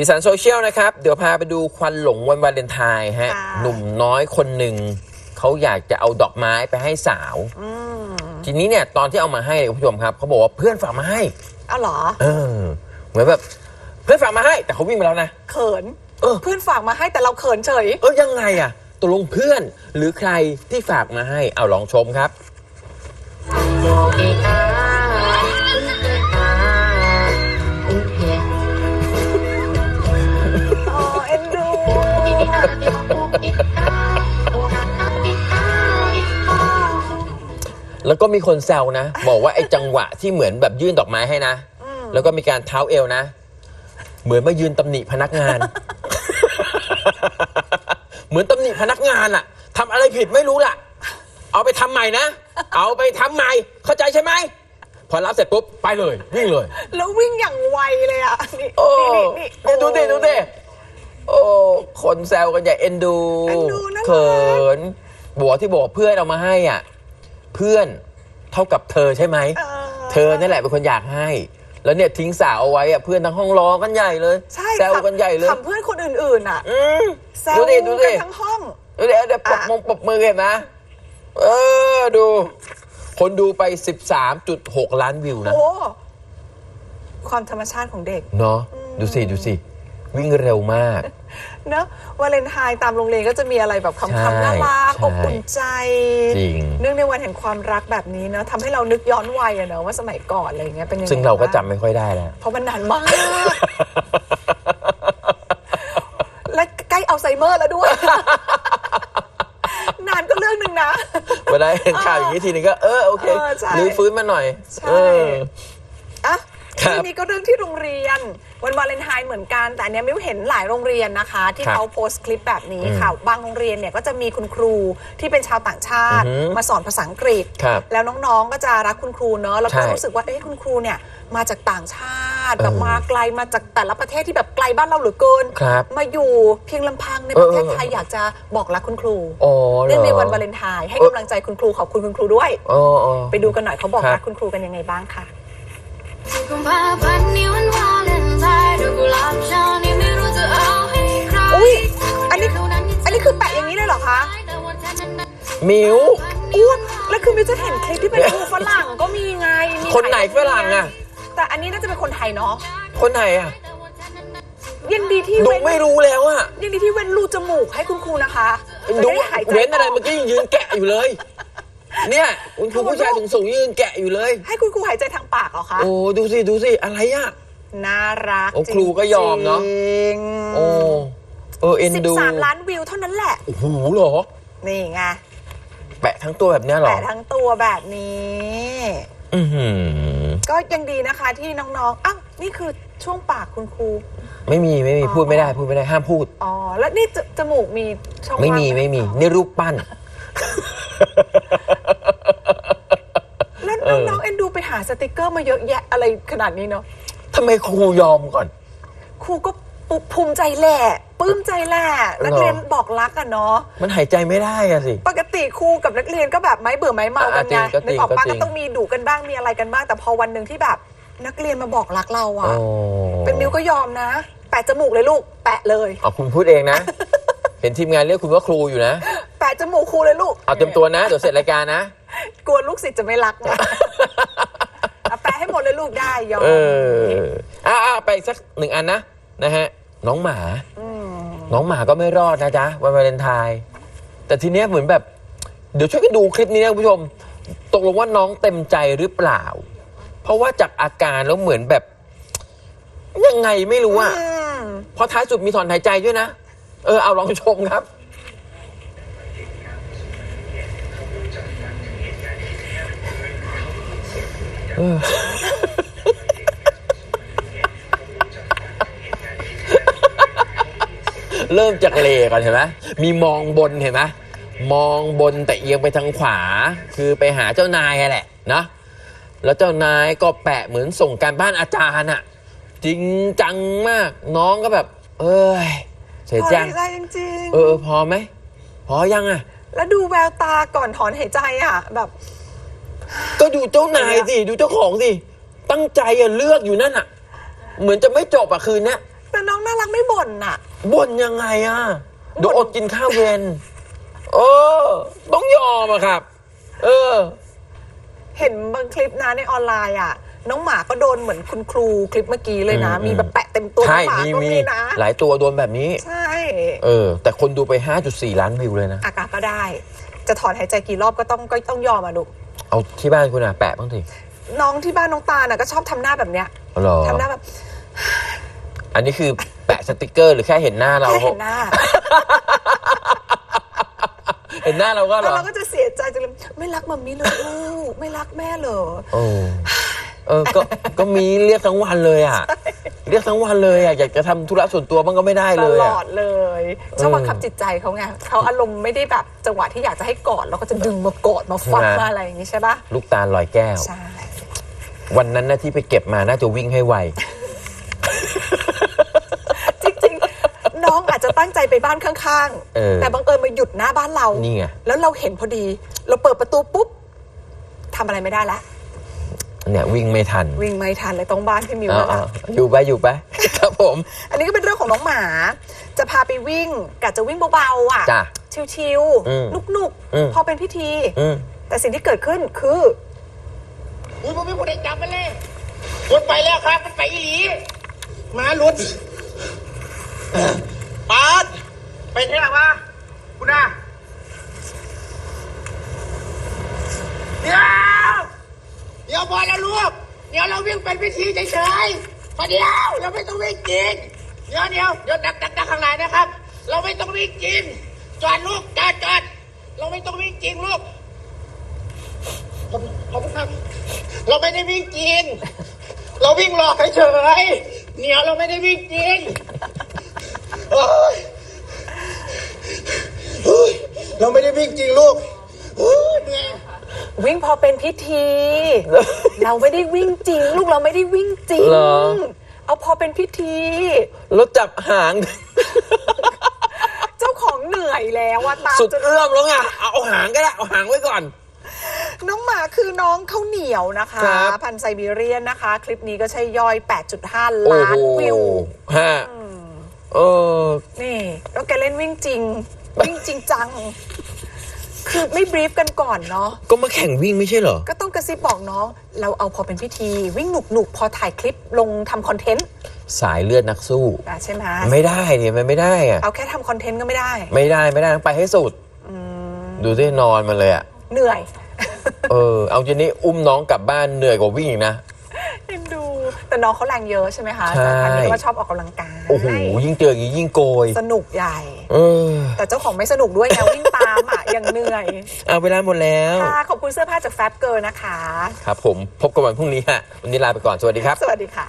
สีสันโซเชียลนะครับ เดี๋ยวพาไปดูควันหลงวันวาเลนไทน์ฮะ ค่ะหนุ่มน้อยคนหนึ่ง เขาอยากจะเอาดอกไม้ไปให้สาว อืมทีนี้เนี่ยตอนที่เอามาให้เนี่ยคุณผู้ชมครับเขาบอกว่าเพื่อนฝากมาให้อ้าวเหรอ เออ เหมือนแบบเพื่อนฝากมาให้ แต่เขาวิ่งไปแล้วนะ เขิน เออ เพื่อนฝากมาให้แต่เราเขินเฉย เออยังไงอะตกลงเพื่อนหรือใครที่ฝากมาให้เอาลองชมครับอ๋อ แล้วก็มีคนแซวนะ บอกว่าไอ้จังหวะที่เหมือนแบบยื่นดอกไม้ให้นะ แล้วก็มีการเท้าเอวนะ เหมือนมายืนตำหนิพนักงาน เหมือนตำหนิพนักงานอะทำอะไรผิดไม่รู้ล่ะ เอาไปทำใหม่นะ เอาไปทำใหม่ เข้าใจใช่ไหม พอรับเสร็จปุ๊บ ไปเลย วิ่งเลย แล้ววิ่งอย่างไวเลยอะนี่โอ้นี่นี่เนี่ยดูดิดูดิโอ้ คนแซวกันใหญ่เอ็นดูเอ็นดูน่ารัก เขินบอกว่าที่บอกเพื่อนเอามาให้อะ เพื่อนเท่ากับเธอใช่ไหมเออเธอนั่นแหละเป็นคนอยากให้ แล้วเนี่ยทิ้งสาวเอาไว้อะเพื่อนทั้งห้องรอกันใหญ่เลยใช่แซวกันใหญ่เลยขำเพื่อนคนอื่นๆอะอืมแซวดูดิดูกัดินทั้งห้องดูดิเดี๋ยวปรบมงปรบมือเห็นไหมเออดู คนดูไป 13.6 ล้านวิวนะ โอ้ ความธรรมชาติของเด็ก เนาะดูสิ ดูสิ วิ่งเร็วมาก เนอะวาเลนไทน์ตามโรงเรียนก็จะมีอะไรแบบใช่คำๆน่ารักใช่อบอุ่นใจจริง เนื่องในวันแห่งความรักแบบนี้เนอะทำให้เรานึกย้อนวัยอะเนอะว่าสมัยก่อนอะไรอย่างเงี้ยเป็นยังไงซึ่งเราก็จำบ้ไม่ค่อยได้แล้วเพราะมันนานมาก และใกล้อัลไซเมอร์แล้วด้วย นานก็เรื่องหนึ่งนะ เวลาเห็นข่าวอย่างนี้ทีนึงก็เออโอเคเออใช่รื้อฟื้นมาหน่อยใช่ เอออะ ครับทีนี้ก็เรื่องที่โรงเรียน วันวาเลนไทน์เหมือนกัน แต่อันเนี้ยมิวเห็นหลายโรงเรียนนะคะ ที่ครับเขาโพสต์คลิปแบบนี้อืมค่ะ บางโรงเรียนเนี่ยก็จะมีคุณครูที่เป็นชาวต่างชาติ อือหือมาสอนภาษาอังกฤษ ครับแล้วน้องๆก็จะรักคุณครูเนอะแล้วก็ใช่รู้สึกว่าเอ้คุณครูเนี่ยมาจากต่างชาติแบบเออมาไกลมาจากแต่ละประเทศที่แบบไกลบ้านเราเหลือเกิน ครับมาอยู่เพียงลำพังในเอปอระเทศเออ ไทยอยากจะบอกรักคุณครูอ๋อเหรเนื่องในอวันวาเลนไทน์ให้เออกำลังใจคุณครูขอบคุณคุณครูด้วย อ๋ออ๋อ ไปดูกันหน่อยเขาบอกครับ รักคุณครูกันยังไงบ้างค่ะ อกกุหลาบช่อนี้ไม่รู้จะเอาให้ใครอุ๊ยอันนี้อันนี้คือแปะอย่างนี้เลยเหรอคะมิวอ้วนแล้วคือมิวจะเห็นคลิปที่เป็นครูฝรั่งก็มีไงมีคนไหนฝรั่งอะแต่อันนี้น่าจะเป็นคนไทยเนาะคนไหนอะยังดีที่ดูเว้นไม่รู้แล้วอะยังดีที่เว้นรูจมูกให้คุณครูนะคะจะดูได้หายใจเว้นอะไรกเมื่อกี้ยังยืนแกะอยู่เลย เนี่ยคุณครูผู้ชายสูงๆยืนแกะอยู่เลย ให้คุณครูหายใจทางปากเหรอคะ โอ้ดูสิดูสิอะไรอะ น่ารักโอ้ครูก็ยอมเนอะจริงโอ้เออเอ็นสิบดูสามล้านวิวเท่านั้นแหละ โอ้โหเหรอ นี่ไงแปะทั้งตัวแบบเนี้ยเหรอแต่ทั้งตัวแบบนี้ อือหือก็ยังดีนะคะที่น้องๆ อ้าว นี่คือช่วงปากคุณครู ไม่มีไม่มีอ๋อพูดไม่ได้พูดไม่ได้ห้ามพูด อ๋อ แล้วนี่จจมูกมีช่องไม่ว่างมีหไม่มีอ๋อนี่รูปปั้น แล้ว เออ น้องๆเอ็นดูไป หาสติกเกอร์มาเยอะแยะอะไรขนาดนี้เนาะทำไมครูยอมก่อน ครูก็ปุภูมิใจแหละปลื้มใจแหละนักเรียนบอกรักอะเนาะมันหายใจไม่ได้อะสิ ปกติครูกับนักเรียนก็แบบไม้เบื่อไม้เมากันไงอ่าจริงก็จรินึงกออกปะก็จริก็งต้องมีดุกันบ้างมีอะไรกันบ้าง แต่พอวันหนึ่งที่แบบ นักเรียนมาบอกรักเราอะโอ้เป็นมิวก็ยอมนะ แปะจมูกเลยลูก แปะเลย เอาคุณพูดเองนะ เห็นทีมงานเรียกคุณว่าครูอยู่นะ แปะจมูกครูเลยลูก เอาเต็มตัวนะ เดี๋ยวเสร็จรายการนะ กลัวลูกศิษย์จะไม่รักไง ลยลูกได้ยอมเอออ่าไปอีกสักหนึ่งอันนะนะฮะน้องหมา น้องหมาก็ไม่รอดนะจ๊ะวันวาเลนไทน์แต่ทีเนี้ยเหมือนแบบ เดี๋ยวช่วยกันดูคลิปนี้นะคุณผู้ชม ตกลงว่าน้องเต็มใจหรือเปล่า เพราะว่าจากอาการแล้วเหมือนแบบ ยังไงไม่รู้อะอืมเพราะท้ายสุดมีถอนหายใจด้วยนะ เออเอาลองชมครับเออ เริ่มจากเลก่อนเห็นไหมมีมองบนเห็นไหมมองบนแต่เอียงไปทางขวา คือไปหาเจ้านายอะแหละนะแล้วเจ้านายก็แปะเหมือนส่งการบ้านอาจารย์อะจริงจังมากน้องก็แบบ เอ้ยเสร็จถอนยังหายใจจริงๆเออพอไหมพอยังอะแล้วดูแววตาก่อนถอนหายใจอะแบบ ก็ดูเจ้านายสิดูเจ้าของสิตั้งใจอะเลือกอยู่นั่นอะเหมือนจะไม่จบอะคืนเนี้ย แต่น้องน่ารักไม่บ่นน่ะ บ่นยังไงอะเดี๋ยวอดกินข้าวเย็นเออ ต้องยอมอะครับ เออ เห็นบางคลิปนะในออนไลน์อะ น้องหมาก็โดนเหมือนคุณครูคลิปเมื่อกี้เลยนะ อืม มีแบบแปะเต็มตัวน้ใช่องหมามีก็มีมีนะ หลายตัวโดนแบบนี้ ใช่เออ แต่คนดูไป 5.4 ล้านวิวเลยนะ อากาศก็ได้ จะถอนหายใจกี่รอบก็ต้องก็ต้องยอมอะลูกเอาที่บ้านคุณอะแปะบ้างสิน้องที่บ้านน้องตาลน่ะก็ชอบทำหน้าแบบเนี้ยเอาเหรอ ทำหน้าแบบ อันนี้คือแปะสติกเกอร์ หรือแค่เห็นหน้าเรา แค่เห็นหน้า เห็นหน้าเราก็เหรแล้วอเราก็จะเสียใจจังเลยไม่รักมัมมี่เลยลูกไม่รักแม่เลยโอ้เออก็ก็มีเรียกทั้งวันเลยอะ เรียกทั้งวันเลยอะอยากจะทำธุระส่วนตัวบ้างก็ไม่ได้ตเลยลอะ อดเลยชอบบังคับจิตใจเขาไงเขาอารมณ์ไม่ได้แบบจังหวะที่อยากจะให้กอดแล้วก็จะดึงมากอดมาฟัดใช่ไหม มาอะไรอย่างนี้ใช่ปะลูกตาลลอยแก้ว ใช่ วันนั้นนะที่ไปเก็บมาน่าจะวิ่งให้ไว จริงๆ น้องอา จจะตั้งใจไปบ้านข้างเออ ๆ แต่บังเอิญมาหยุดหน้าบ้านเรา นี่ไง แล้วเราเห็นพอดี เราเปิดประตูปุ๊บทำอะไรไม่ได้แล้วเนี่ยวิ่งไม่ทันวิ่งไม่ทันเลยต้องบ้านพี่มิวเอาแล้วเอาล่ะอยู่ไปอยู่ไป ครับผม อันนี้ก็เป็นเรื่องของน้องหมา จะพาไปวิ่งกะจะวิ่งเบาๆอะ จ้ะชิวอืมๆนุกอืม ๆ พอเป็นพิธี อืมแต่สิ่งที่เกิดขึ้นคือ อุ้ยผมไม่พูดได้จับมันเลยมันไปแล้วครับ มันไปอีหลีหมาหลุด ปาดไปเท่ไหร่วะคุณอาเดี๋ยวเดี๋ยวบอลแล้วลูกเดี๋ยวเราวิ่งเป็นพิธีเฉยๆมาเดียวเราไม่ต้องวิ่งจริงเดี๋ยวเดี๋ยวเดี๋ยวดักดักดักข้างในนะครับ เราไม่ต้องวิ่งจริงจอดลูกจอดจอดเราไม่ต้องวิ่งจริงลูกขอบคุณครับเราไม่ได้วิ่งจริงเราวิ่งหลอเฉยๆเหนียวเราไม่ได้วิ่งจริง ยเฮ้ยเราไม่ได้วิ่งจริงลูกเฮ้ยเหนื่อยวิ่งพอเป็นพิธี เราไม่ได้วิ่งจริง ลูกเราไม่ได้วิ่งจริง เหรอ เอาพอเป็นพิธี แล้วจับหาง เจ้าของเหนื่อยแล้วอะตามสุดจนเอื้อมแล้วไงเอาเอาหางก็ได้ เอาหางไว้ก่อน น้องหมาคือน้องข้าวเหนียวนะคะ ครับ พันธุ์ไซบีเรียนนะคะ คลิปนี้ก็ใช่ย่อย 8.5 โอ้ล้านโหวิว ฮะ เออ นี่แล้วแกเล่นวิ่งจริง วิ่งจริงจัง คือไม่บรีฟกันก่อนเนาะก็มาแข่งวิ่งไม่ใช่เหรอ ก็ต้องกระซิบบอกน้อง เราเอาพอเป็นพิธีวิ่งหนุกหนุกๆพอถ่ายคลิปลงทำคอนเทนต์สายเลือดนักสู้อะใช่ไหมไม่ได้เนี่ยมันไม่ได้อะเอาแค่ทำคอนเทนต์ก็ไม่ได้ ไม่ได้ไม่ได้ต้องไปให้สุดดูที่นอนมันเลยอะเหนื่อย เออ เอาทีนี้อุ้มน้องกลับบ้านเหนื่อยกว่าวิ่งอีกนะเอ็นดู แต่น้องเขาแรงเยอะใช่ไหมคะใช่สายพันธุ์นี้ก็ชอบออกกำลังกาย โอ้โหยิ่งเจออย่างนี้ยิ่งโกยสนุกใหญ่ เออแต่เจ้าของไม่สนุกด้วยไงวิ่งตามอะ ยังเหนื่อย เอาเวลาหมดแล้ว ค่ะ ขอบคุณเสื้อผ้าจากแฟบเกิร์นะคะ ครับผมพบกันวันพรุ่งนี้ฮะวันนี้ลาไปก่อนสวัสดีครับ สวัสดีค่ะ